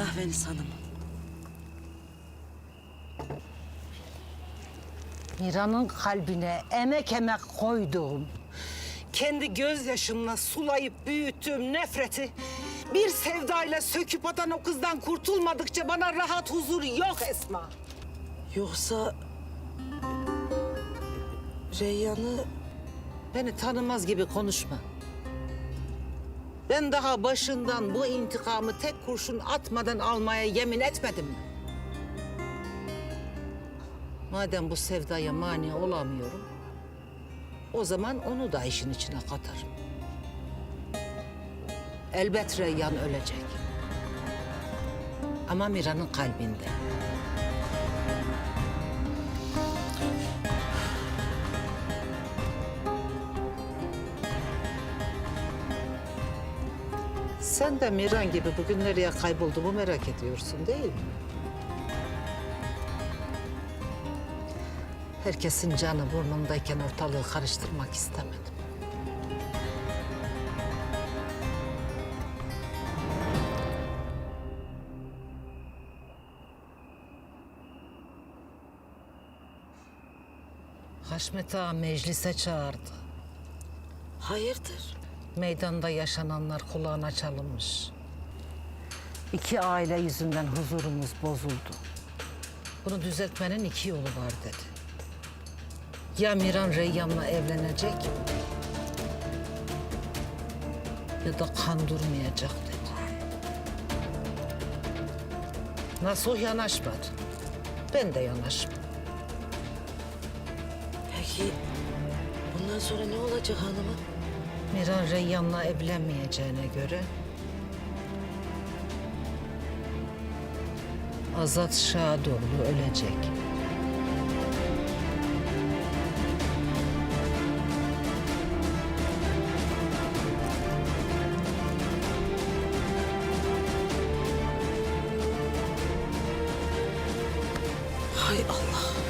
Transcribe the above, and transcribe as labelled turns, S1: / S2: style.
S1: kahveniz hanım.
S2: Mira'nın kalbine emek emek koyduğum, kendi gözyaşımla sulayıp büyüttüğüm nefreti bir sevdayla söküp atan o kızdan kurtulmadıkça bana rahat huzur yok Esma.
S1: Yoksa... Reyyan'ı
S2: Beni tanımaz gibi konuşma. Ben daha başından bu intikamı tek kurşun atmadan almaya yemin etmedim mi? Madem bu sevdaya mani olamıyorum, o zaman onu da işin içine katarım. Elbet Reyyan ölecek. Ama Mira'nın kalbinde. Sen de Miran gibi bugün nereye kaybolduğumu merak ediyorsun değil mi? Herkesin canı burnundayken ortalığı karıştırmak istemedim. Haşmet Ağa meclise çağırdı.
S1: hayırdır?
S2: Meydanda yaşananlar kulağına çalınmış. İki aile yüzünden huzurumuz bozuldu. Bunu düzeltmenin iki yolu var dedi. Ya Miran Reyyan'la evlenecek ya da kan durmayacak dedi. Nasuh yanaşmadı. Ben de yanaşmam.
S1: Peki bundan sonra ne olacak hanımım?
S2: Miran Reyyan'la evlenmeyeceğine göre Azat Şadoğlu ölecek.
S1: Hay Allah.